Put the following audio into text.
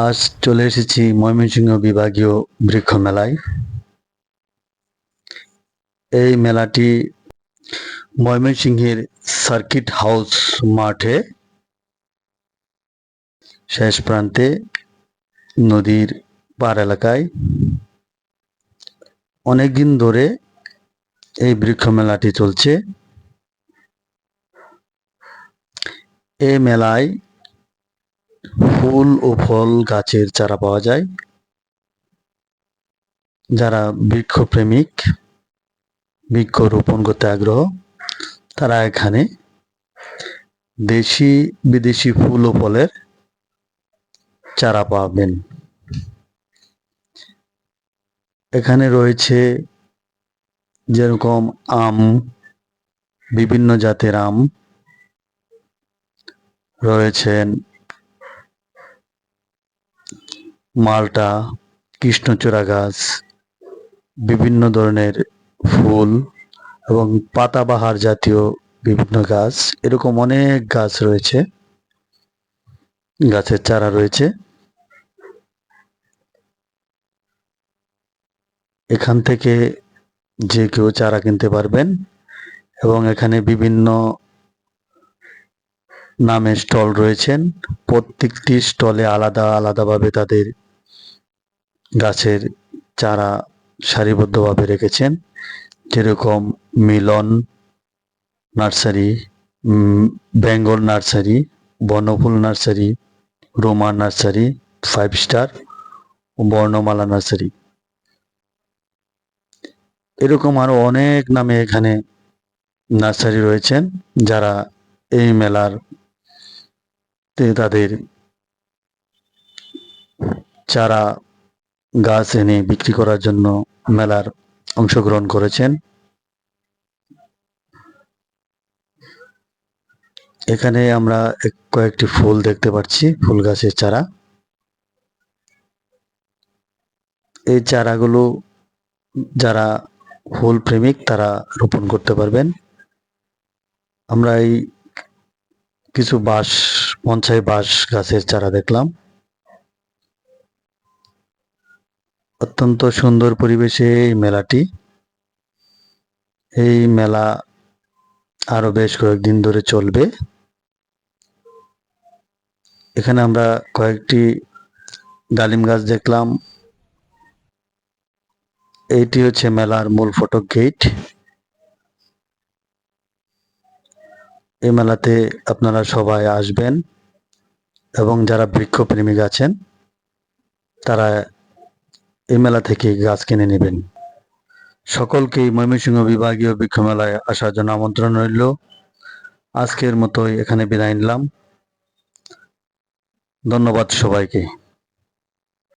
আজ চলে এসেছি ময়মনসিংহ বিভাগীয় বৃক্ষ মেলায় এই মেলাটি ময়মনসিংহের সার্কিট হাউস মাঠে, শেষ প্রান্তে নদীর পার এলাকায়। অনেকদিন ধরে এই বৃক্ষ মেলাটি চলছে। এই মেলায় ফুল ও ফল গাছের চারা পাওয়া যায়। যারা বৃক্ষ প্রেমিক বৃক্ষ রোপণ করতে আগ্রহ, তারা এখানে দেশি, বিদেশি ফুল ও ফলের চারা পাবেন। এখানে রয়েছে যেরকম আম, বিভিন্ন জাতের আম, রয়েছেন মালটা, কৃষ্ণচূড়া গাছ, বিভিন্ন ধরনের ফুল এবং পাতাবাহার জাতীয় বিভিন্ন গাছ, এরকম অনেক গাছ রয়েছে। গাছের চারা রয়েছে। এখান থেকে যে কেউ চারা কিনতে পারবেন এবং এখানে বিভিন্ন নামে স্টল রয়েছেন। প্রত্যেকটি স্টলে আলাদা, আলাদাভাবে তাদের গাছের চারা সারিবদ্ধভাবে রেখেছেন। যেরকম Milan nursery Bengal nursery Banaful nursery, Roma nursery, five star, Barnamala nursery. এরকম আরও অনেক নামে এখানে নার্সারি রয়েছেন, যারা এই মেলার তাদের চারা গাছ এনে বিক্রি করার জন্য মেলার অংশগ্রহণ করেছেন। এখানে আমরা কয়েকটি ফুল দেখতে পাচ্ছি, ফুল গাছের চারা। এই চারাগুলো যারা ফুল প্রেমিক, তারা রোপণ করতে পারবেন। আমরা এই কিছু বাঁশ পঞ্চাই বাঁশ গাছের চারা দেখলাম। অত্যন্ত সুন্দর পরিবেশে এই মেলাটি। এই মেলা আরও বেশ কয়েকদিন ধরে চলবে। এখানে আমরা কয়েকটি ডালিম গাছ দেখলাম। এইটি হচ্ছে মেলার মূল ফটক গেট। এই মেলাতে আপনারা সবাই আসবেন এবং যারা বৃক্ষ প্রেমিক আছেন, তারা এই মেলা থেকে গাছ কিনে নেবেন। সকলকেই ময়মনসিংহ বিভাগীয় বৃক্ষ মেলায় আসার জন্য আমন্ত্রণ রইল। আজকের মতোই এখানে বিদায় নিলাম। ধন্যবাদ সবাইকে।